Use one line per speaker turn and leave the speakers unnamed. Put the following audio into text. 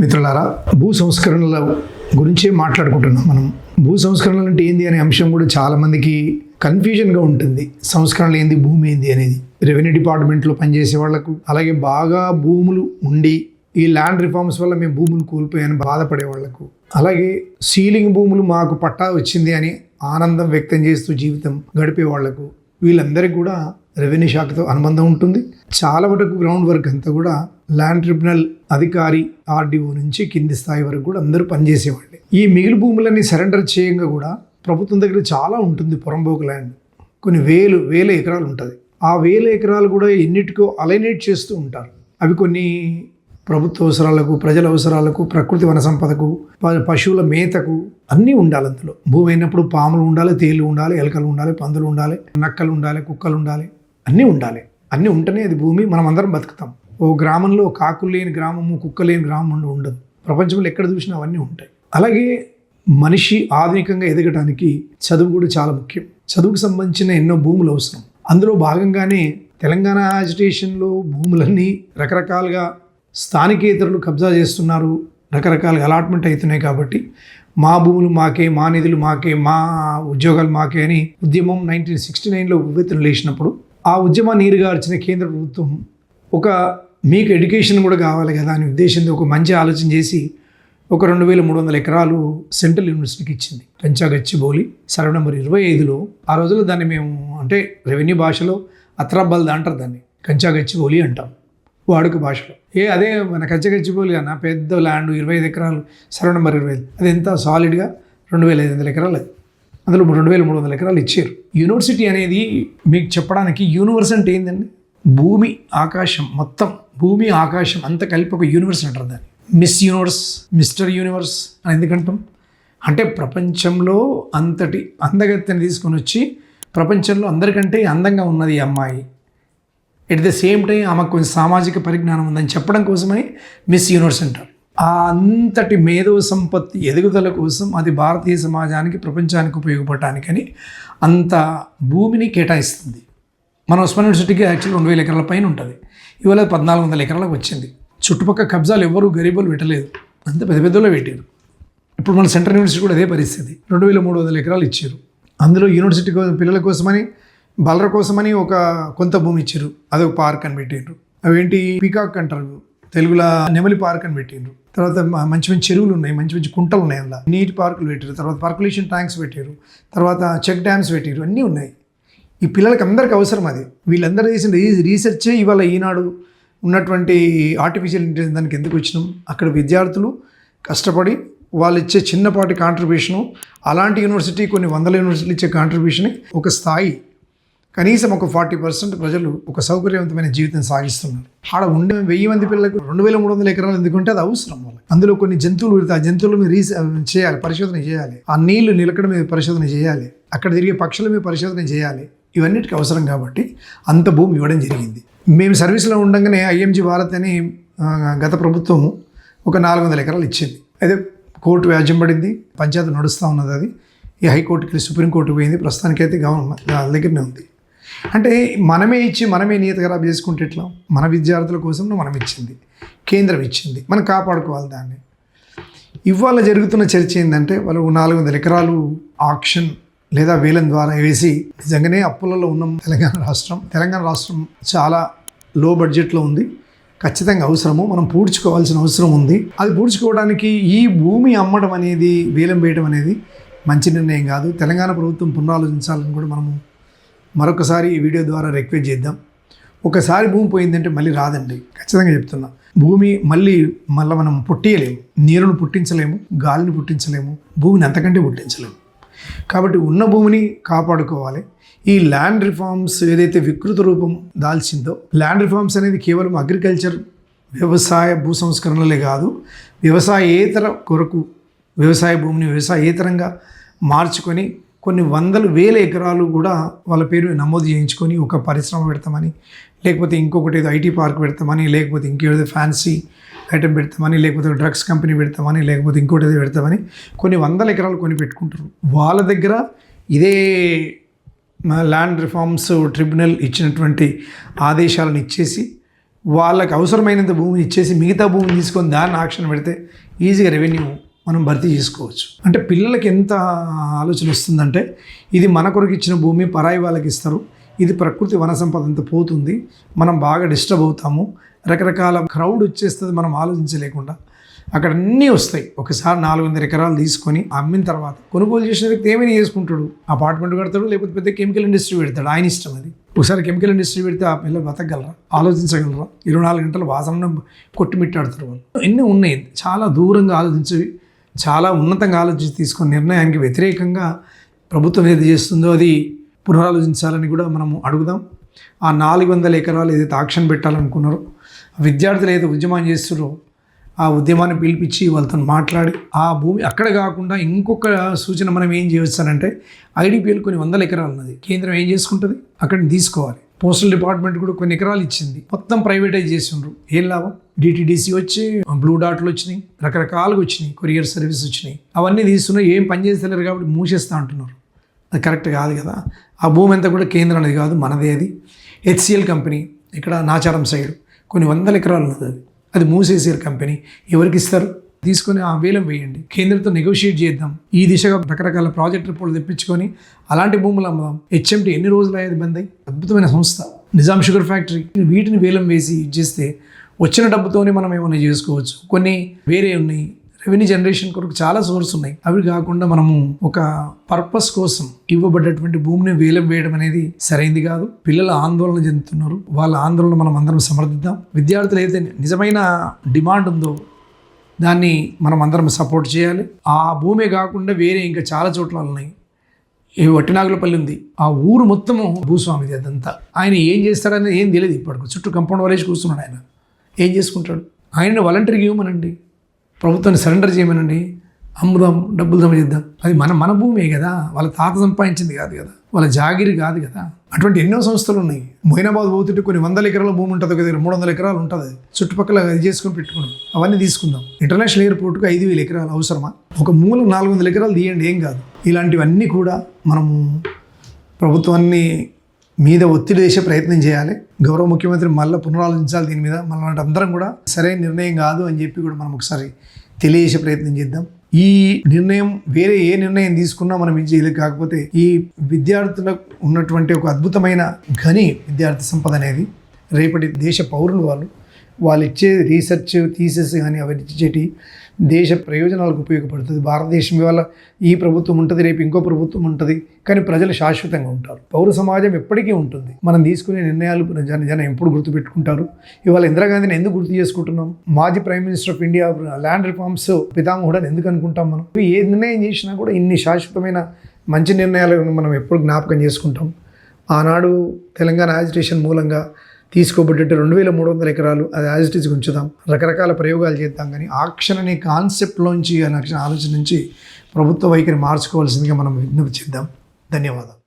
మిత్రులారా భూ సంస్కరణల గురించి మాట్లాడుకుంటున్నాం మనం. భూ సంస్కరణలు అంటే ఏంది అనే అంశం కూడా చాలామందికి కన్ఫ్యూజన్గా ఉంటుంది. సంస్కరణలు ఏంది భూమి ఏంది అనేది. రెవెన్యూ డిపార్ట్మెంట్లో పనిచేసే వాళ్ళకు అలాగే బాగా భూములు ఉండి ఈ ల్యాండ్ రిఫార్మ్స్ వల్ల మేము భూములు కోల్పోయాని బాధపడే వాళ్ళకు అలాగే సీలింగ్ భూములు మాకు పట్టా వచ్చింది అని ఆనందం వ్యక్తం చేస్తూ జీవితం గడిపే వాళ్ళకు వీళ్ళందరికీ కూడా రెవెన్యూ శాఖతో అనుబంధం ఉంటుంది. చాలా వరకు గ్రౌండ్ వర్క్ అంతా కూడా ల్యాండ్ ట్రిబ్యునల్ అధికారి ఆర్డీఓ నుంచి కింది స్థాయి వరకు కూడా అందరూ పనిచేసేవాళ్ళు. ఈ మిగిలి భూములన్నీ సరెండర్ చేయంగా కూడా ప్రభుత్వం దగ్గర చాలా ఉంటుంది పొరంబోకు ల్యాండ్. కొన్ని వేలు వేల ఎకరాలు ఉంటుంది. ఆ వేల ఎకరాలు కూడా ఎన్నిటికో అలైనేట్ చేస్తూ ఉంటారు. అవి కొన్ని ప్రభుత్వ అవసరాలకు ప్రజల అవసరాలకు ప్రకృతి వన సంపదకు ప- పశువుల మేతకు అన్నీ ఉండాలి అందులో. భూమి అయినప్పుడు పాములు ఉండాలి తేలు ఉండాలి ఎలకలు ఉండాలి పందులు ఉండాలి నక్కలు ఉండాలి కుక్కలు ఉండాలి. అన్నీ ఉండాలి. అన్నీ ఉంటేనే అది భూమి మనం అందరం బతుకుతాం. ఓ గ్రామంలో కాకులు లేని గ్రామము కుక్క లేని గ్రామం ఉండదు. ప్రపంచంలో ఎక్కడ చూసినా అవన్నీ ఉంటాయి. అలాగే మనిషి ఆధునికంగా ఎదగడానికి చదువు కూడా చాలా ముఖ్యం. చదువుకు సంబంధించిన ఎన్నో భూములు అవసరం. అందులో భాగంగానే తెలంగాణ అజిటేషన్లో భూములన్నీ రకరకాలుగా స్థానికేతరులు కబ్జా చేస్తున్నారు. రకరకాలుగా అలాట్మెంట్ అవుతున్నాయి కాబట్టి మా భూములు మాకే మా నిధులు మాకే మా ఉద్యోగాలు మాకే అని ఉద్యమం నైన్టీన్ సిక్స్టీ నైన్లో ఉవ్వెత్తున లేచినప్పుడు ఆ ఉద్యమాన్ని నీరుగార్చిన కేంద్ర ప్రభుత్వం ఒక మీకు ఎడ్యుకేషన్ కూడా కావాలి కదా అనే ఉద్దేశంతో ఒక మంచి ఆలోచన చేసి ఒక రెండు వేల మూడు వందల ఎకరాలు సెంట్రల్ యూనివర్సిటీకి ఇచ్చింది. పెంచాగచ్చిబౌలి సర్వ నెంబర్ ఇరవై ఐదులో ఆ రోజుల్లో దాన్ని మేము అంటే రెవెన్యూ భాషలో అత్రాబల్దా అంటారు దాన్ని. కంచాగచ్చిబౌలి అంటాం. వాడుక భాషలో. ఏ అదే మన కచ్చగచ్చిపోలు కానీ పెద్ద ల్యాండ్ ఇరవై ఐదు ఎకరాలు సర్వ నెంబర్ ఇరవై ఐదు. అది ఎంత సాలిడ్గా రెండు వేల ఐదు వందల ఎకరాలు అది. అందులో రెండు వేల మూడు వందల ఎకరాలు ఇచ్చారు. యూనివర్సిటీ అనేది మీకు చెప్పడానికి యూనివర్స్ అంటే ఏంటండి భూమి ఆకాశం మొత్తం. భూమి ఆకాశం అంత కలిపి ఒక యూనివర్స్ అంటారు దాన్ని. మిస్ యూనివర్స్ మిస్టర్ యూనివర్స్ అని ఎందుకంటాం అంటే ప్రపంచంలో అంతటి అందగత్తెని తీసుకొని వచ్చి ప్రపంచంలో అందరికంటే అందంగా ఉన్నది ఈ అమ్మాయి. ఎట్ ద సేమ్ టైం ఆమెకు కొంచెం సామాజిక పరిజ్ఞానం ఉందని చెప్పడం కోసమని మిస్ యూనివర్స్ అంటారు. ఆ అంతటి మేధో సంపత్తి ఎదుగుదల కోసం అది భారతీయ సమాజానికి ప్రపంచానికి ఉపయోగపడటానికని అంత భూమిని కేటాయిస్తుంది. మన ఉస్మాన్ యూనివర్సిటీకి యాక్చువల్ రెండు వేల ఎకరాల పైన ఉంటుంది. ఇవాళ పద్నాలుగు వందల ఎకరాలకు వచ్చింది. చుట్టుపక్కల కబ్జాలు ఎవరు గరీబులు పెట్టలేదు. అంత పెద్ద పెద్దలో పెట్టారు. ఇప్పుడు మన సెంట్రల్ యూనివర్సిటీ కూడా అదే పరిస్థితి. రెండు వేల మూడు వందల ఎకరాలు ఇచ్చారు. అందులో యూనివర్సిటీ పిల్లల కోసమని బలర కోసమని ఒక కొంత భూమి ఇచ్చారు. అదొక పార్క్ అని పెట్టిండ్రు. అవేంటి? పీకాక్ అంటారు. తెలుగులో నెమలి పార్క్ అని పెట్టిండ్రు. తర్వాత మంచి మంచి చెరువులు ఉన్నాయి. మంచి మంచి కుంటలు ఉన్నాయి అందులో. నీటి పార్కులు పెట్టారు. తర్వాత పర్కులేషన్ ట్యాంక్స్ పెట్టారు. తర్వాత చెక్ డ్యామ్స్ పెట్టారు. అన్నీ ఉన్నాయి. ఈ పిల్లలకి అందరికీ అవసరం అది. వీళ్ళందరూ చేసిన రీ రీసెర్చే ఇవాళ ఈనాడు ఉన్నటువంటి ఆర్టిఫిషియల్ ఇంటెలిజెన్స్ దానికి ఎందుకు వచ్చినాం? అక్కడ విద్యార్థులు కష్టపడి వాళ్ళు ఇచ్చే చిన్నపాటి కాంట్రిబ్యూషను అలాంటి యూనివర్సిటీ కొన్ని వందల యూనివర్సిటీలు ఇచ్చే కాంట్రిబ్యూషన్ ఒక స్థాయి కనీసం ఒక ఫార్టీ పర్సెంట్ ప్రజలు ఒక సౌకర్యవంతమైన జీవితం సాగిస్తున్నారు. ఆడ ఉండే వెయ్యి మంది పిల్లలకు రెండు వేల మూడు వందల ఎకరాలు ఎందుకంటే అది అవసరం వాళ్ళకి. అందులో కొన్ని జంతువులు పెడితే ఆ జంతువుల మీద రీస చేయాలి పరిశోధన చేయాలి. ఆ నీళ్ళు నిలకడ మీద పరిశోధన చేయాలి. అక్కడ తిరిగే పక్షుల మీద పరిశోధన చేయాలి. ఇవన్నిటికీ అవసరం కాబట్టి అంత భూమి ఇవ్వడం జరిగింది. మేము సర్వీస్లో ఉండగానే ఐఎంజీ భారత్ అని గత ప్రభుత్వం ఒక నాలుగు వందల ఎకరాలు ఇచ్చింది. అదే కోర్టు వ్యాజ్యం పడింది. పంచాయతీ నడుస్తూ ఉన్నది అది. ఈ హైకోర్టుకి సుప్రీంకోర్టుకి పోయింది. ప్రస్తుతానికైతే గవర్నమెంట్ దగ్గరనే ఉంది. అంటే మనమే ఇచ్చి మనమే నియత ఖరాబ్ చేసుకుంటే ఎట్లా? మన విద్యార్థుల కోసం మనం ఇచ్చింది. కేంద్రం ఇచ్చింది. మనం కాపాడుకోవాలి దాన్ని. ఇవాళ జరుగుతున్న చర్చ ఏంటంటే వాళ్ళు నాలుగు వందల ఎకరాలు ఆక్షన్ లేదా వేలం ద్వారా వేసి నిజంగానే అప్పులలో ఉన్నాం తెలంగాణ రాష్ట్రం తెలంగాణ రాష్ట్రం చాలా లో బడ్జెట్లో ఉంది. ఖచ్చితంగా అవసరము. మనం పూడ్చుకోవాల్సిన అవసరం ఉంది. అది పూడ్చుకోవడానికి ఈ భూమి అమ్మడం అనేది వేలం వేయడం అనేది మంచి నిర్ణయం కాదు. తెలంగాణ ప్రభుత్వం పునరాలోచించాలని కూడా మనము మరొకసారి ఈ వీడియో ద్వారా రిక్వెస్ట్ చేద్దాం. ఒకసారి భూమి పోయిందంటే మళ్ళీ రాదండి. ఖచ్చితంగా చెప్తున్నా. భూమి మళ్ళీ మళ్ళీ మనం పుట్టియలేము. నీరును పుట్టించలేము. గాలిని పుట్టించలేము. భూమిని అంతకంటే పుట్టించలేము. కాబట్టి ఉన్న భూమిని కాపాడుకోవాలి. ఈ ల్యాండ్ రిఫార్మ్స్ ఏదైతే వికృత రూపం దాల్చిందో ల్యాండ్ రిఫార్మ్స్ అనేది కేవలం అగ్రికల్చర్ వ్యవసాయ భూ సంస్కరణలే కాదు. వ్యవసాయేతర కొరకు వ్యవసాయ భూమిని వ్యవసాయేతరంగా మార్చుకొని కొన్ని వందల వేల ఎకరాలు కూడా వాళ్ళ పేరు నమోదు చేయించుకొని ఒక పరిశ్రమ పెడతామని లేకపోతే ఇంకొకటి ఏదో ఐటీ పార్క్ పెడతామని లేకపోతే ఇంకేదో ఫ్యాన్సీ ఐటమ్ పెడతామని లేకపోతే డ్రగ్స్ కంపెనీ పెడతామని లేకపోతే ఇంకోటి ఏదో పెడతామని కొన్ని వందల ఎకరాలు కొని పెట్టుకుంటారు. వాళ్ళ దగ్గర ఇదే ల్యాండ్ రిఫార్మ్స్ ట్రిబ్యునల్ ఇచ్చినటువంటి ఆదేశాలను ఇచ్చేసి వాళ్ళకి అవసరమైనంత భూమిని ఇచ్చేసి మిగతా భూమిని తీసుకొని దాన్ని ఆక్షన్ పెడితే ఈజీగా రెవెన్యూ మనం భర్తీ చేసుకోవచ్చు. అంటే పిల్లలకి ఎంత ఆలోచన వస్తుందంటే ఇది మన కొరకు ఇచ్చిన భూమి పరాయి వాళ్ళకి ఇస్తారు. ఇది ప్రకృతి వన సంపద అంతా పోతుంది. మనం బాగా డిస్టర్బ్ అవుతాము. రకరకాల క్రౌడ్ వచ్చేస్తుంది మనం ఆలోచించలేకుండా. అక్కడ అన్నీ వస్తాయి. ఒకసారి నాలుగు వందల ఎకరాలు తీసుకొని అమ్మిన తర్వాత కొనుగోలు చేసిన వ్యక్తి ఏమైనా చేసుకుంటాడు? అపార్ట్మెంట్ కడతాడు లేకపోతే పెద్ద కెమికల్ ఇండస్ట్రీ పెడతాడు. ఆయన ఇష్టం అది. ఒకసారి కెమికల్ ఇండస్ట్రీ పెడితే ఆ పిల్లలు బతకగలరా? ఆలోచించగలరా? ఇరవై నాలుగు గంటలు వాసన కొట్టుమిట్టాడుతారు వాళ్ళు. ఎన్ని ఉన్నాయి. చాలా దూరంగా ఆలోచించేవి. చాలా ఉన్నతంగా ఆలోచించి తీసుకున్న నిర్ణయానికి వ్యతిరేకంగా ప్రభుత్వం ఏది చేస్తుందో అది పునరాలోచించాలని కూడా మనము అడుగుదాం. ఆ నాలుగు వందల ఎకరాలు ఏదైతే ఆక్షన్ పెట్టాలనుకున్నారో విద్యార్థులు ఏదైతే ఉద్యమం చేస్తారో ఆ ఉద్యమాన్ని పిలిపించి వాళ్ళతో మాట్లాడి ఆ భూమి అక్కడ కాకుండా ఇంకొక సూచన మనం ఏం చేయవచ్చానంటే ఐడిపిఎల్ కొన్ని వందల ఎకరాలు ఉన్నది కేంద్రం ఏం చేసుకుంటుంది? అక్కడిని తీసుకోవాలి. పోస్టల్ డిపార్ట్మెంట్ కూడా కొన్ని ఎకరాలు ఇచ్చింది. మొత్తం ప్రైవేటైజ్ చేసిండ్రు. ఏం లాభం? డిటీడీసీ వచ్చి బ్లూ డాట్లు వచ్చినాయి రకరకాలుగా వచ్చినాయి కొరియర్ సర్వీస్ వచ్చినాయి. అవన్నీ తీసుకున్నా ఏం పని చేస్తలేరు కాబట్టి మూసేస్తా అంటున్నారు. అది కరెక్ట్ కాదు కదా. ఆ భూమి అంతా కూడా కేంద్రం అనేది కాదు మనదే అది. హెచ్సిఎల్ కంపెనీ ఇక్కడ నాచారం సైడ్ కొన్ని వందల ఎకరాలు ఉన్నది అది. అది మూసేసారు కంపెనీ ఎవరికి ఇస్తారు? తీసుకొని ఆ వేలం వేయండి. కేంద్రంతో నెగోషియేట్ చేద్దాం. ఈ దిశగా రకరకాల ప్రాజెక్ట్ రిపోర్ట్లు తెప్పించుకొని అలాంటి భూములు అమ్ముదాం. హెచ్ఎంటీ ఎన్ని రోజులు అయ్యేది బంద్ అయ్యి? అద్భుతమైన సంస్థ. నిజాం షుగర్ ఫ్యాక్టరీ వీటిని వేలం వేసి ఇచ్చేస్తే వచ్చిన డబ్బుతోనే మనం ఏమైనా చేసుకోవచ్చు. కొన్ని వేరే ఉన్నాయి. రెవెన్యూ జనరేషన్ కొరకు చాలా సోర్స్ ఉన్నాయి. అవి కాకుండా మనము ఒక పర్పస్ కోసం ఇవ్వబడ్డటువంటి భూమిని వేలం వేయడం అనేది సరైంది కాదు. పిల్లలు ఆందోళన చెందుతున్నారు. వాళ్ళ ఆందోళన మనం అందరం సమర్థిద్దాం. విద్యార్థులు అయితే నిజమైన డిమాండ్ ఉందో దాన్ని మనం అందరం సపోర్ట్ చేయాలి. ఆ భూమే కాకుండా వేరే ఇంకా చాలా చోట్ల ఉన్నాయి. ఏ వట్టినాగులపల్లి ఉంది. ఆ ఊరు మొత్తము భూస్వామిది అదంతా. ఆయన ఏం చేస్తాడనేది ఏం తెలియదు ఇప్పటికి. చుట్టూ కంపౌండ్ వరేసి కూర్చున్నాడు ఆయన. ఏం చేసుకుంటాడు? ఆయన వాలంటీర్కి ఇవ్వమనండి. ప్రభుత్వాన్ని సరెండర్ చేయమనండి. అమ్ముదాం డబ్బులు జమ చేద్దాం. అది మన మన భూమే కదా. వాళ్ళ తాత సంపాదించింది కాదు కదా. వాళ్ళ జాగిరి కాదు కదా. అటువంటి ఎన్నో సంస్థలు ఉన్నాయి. మొయినాబాద్ పోతుంటే కొన్ని వందల ఎకరాల భూమి ఉంటుంది ఒక దగ్గర మూడు వందల ఎకరాలు ఉంటుంది. చుట్టుపక్కల అది చేసుకొని పెట్టుకున్నాం. అవన్నీ తీసుకుందాం. ఇంటర్నేషనల్ ఎయిర్పోర్ట్కి ఐదు వేల ఎకరాలు అవసరమా? ఒక మూల నాలుగు వందల ఎకరాలు తీయండి ఏం కాదు. ఇలాంటివన్నీ కూడా మనము ప్రభుత్వాన్ని మీద ఒత్తిడి చేసే ప్రయత్నం చేయాలి. గౌరవ ముఖ్యమంత్రి మళ్ళీ పునరాలోచించాలి దీని మీద. మళ్ళీ అందరం కూడా సరైన నిర్ణయం కాదు అని చెప్పి కూడా మనం ఒకసారి తెలియజేసే ప్రయత్నం చేద్దాం. ఈ నిర్ణయం వేరే ఏ నిర్ణయం తీసుకున్నా మనం ఇది చేయలేదు కాకపోతే ఈ విద్యార్థులకు ఉన్నటువంటి ఒక అద్భుతమైన ఘని విద్యార్థి సంపద అనేది రేపటి దేశ పౌరులు వాళ్ళు వాళ్ళు ఇచ్చే రీసెర్చ్ థీసెస్ కానీ అవన్నీ ఇచ్చేటి దేశ ప్రయోజనాలకు ఉపయోగపడుతుంది. భారతదేశం ఇవాళ ఈ ప్రభుత్వం ఉంటుంది రేపు ఇంకో ప్రభుత్వం ఉంటుంది కానీ ప్రజలు శాశ్వతంగా ఉంటారు. పౌర సమాజం ఎప్పటికీ ఉంటుంది. మనం తీసుకునే నిర్ణయాలు జన జనం ఎప్పుడు గుర్తుపెట్టుకుంటారు? ఇవాళ ఇందిరాగాంధీని ఎందుకు గుర్తు చేసుకుంటున్నాం? మాజీ prime minister of India land reforms పితామహుడు అని ఎందుకు అనుకుంటాం మనం? ఏ నిర్ణయం చేసినా కూడా ఇన్ని శాశ్వతమైన మంచి నిర్ణయాలను మనం ఎప్పుడు జ్ఞాపకం చేసుకుంటాం. ఆనాడు తెలంగాణ యాజిటేషన్ మూలంగా తీసుకోబడ్డట్టు రెండు వేల మూడు వందల ఎకరాలు అది యాజిటీస్ ఉంచుదాం. రకరకాల ప్రయోగాలు చేద్దాం కానీ ఆక్షన్ అనే కాన్సెప్ట్లోంచి ఆలోచన నుంచి ప్రభుత్వ వైఖరి మార్చుకోవాల్సిందిగా మనం విజ్ఞప్తి చేద్దాం. ధన్యవాదాలు.